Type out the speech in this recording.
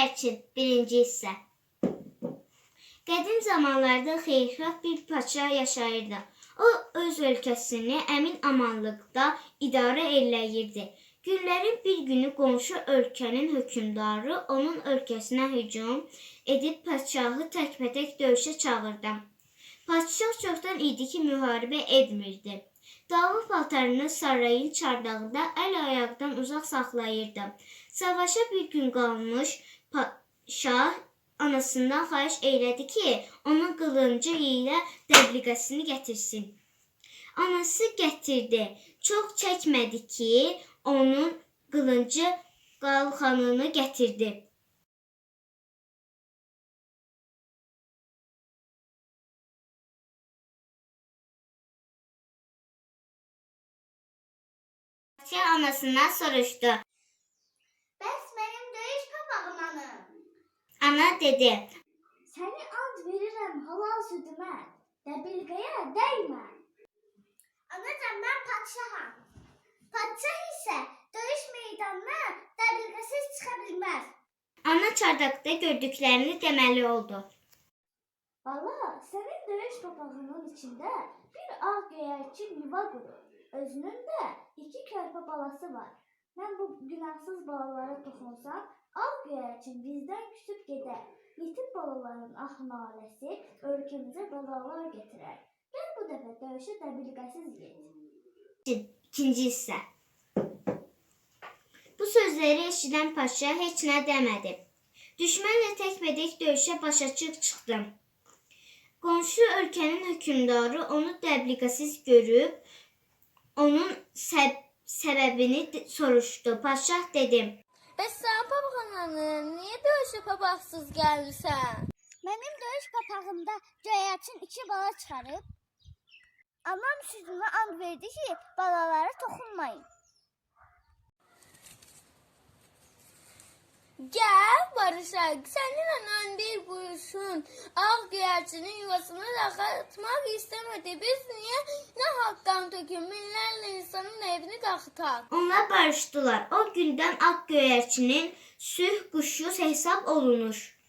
göyərçin. Birinci hissə. Qədim zamanlarda xeyirxah bir padşah yaşayırdı. O öz ölkəsini əmin amanlıqda idarə eləyirdi. Günlərin bir günü qonşu ölkənin hökmdarı onun ölkəsinə hücum edib padşahı təkbətək döyüşə çağırdı. Padşah çoxdan idi ki, müharibə etmirdi. Dava paltarını sarayın çardağında əl ayaqdan uzaq saxlayırdı. Savaşa bir gün qalmış padşah anasından xahiş elədi ki, onun qılıncı ilə dəbliqəsini gətirsin. Anası gətirdi. Çox çəkmədi ki, onun qılıncı qalxanını gətirdi. Padşah anasından soruşdu. Dedi. Səni and verirəm halal südümə. Dəbilqəyə dəymə. Anacan mən padşaham. Padşah isə döyüş meydanına dəbilqəsiz çıxa bilməz. Ana çardaqda gördüklərini deməli oldu. Bala, sənin döyüş papağının içində bir ağ göyərçin yuva qurur. Özünün də iki körpə balası var. Mən bu günahsız balalara toxunsam, ağ göyərçin bizdən küsüb gedər. Yetim balaların ah naləsi ölkəmizə bəlalar gətirər. Gəl bu dəfə döyüşə dəbilqəsiz get. İkinci hissə. Bu sözləri eşidən paşa heç nə demədi. Düşmənlə təkbədək döyüşə başa çıx çıxdı. Qonşu ölkənin hökmdarı onu dəbliqəsiz görüb onun səb səbəbini de- soruşdu. Paşah dedi: Bəs sən papağanın niyə döyüşə papaqsız gəlmisən? Mənim döyüş papağımda göyərçin iki bala çıxarıb. Anam südümə and verdi ki, balalara toxunmayın. Gəl barışaq. Səninlə ön bir buyursun. Ağ göyərçinin yuvasını dağıtmaq istəmədi. Biz niyə nə haqqdan tökün minlərlə insanın evini dağıtaq? Onlar barışdılar. O gündən Ağ göyərçinin sülh quşu hesab olunur.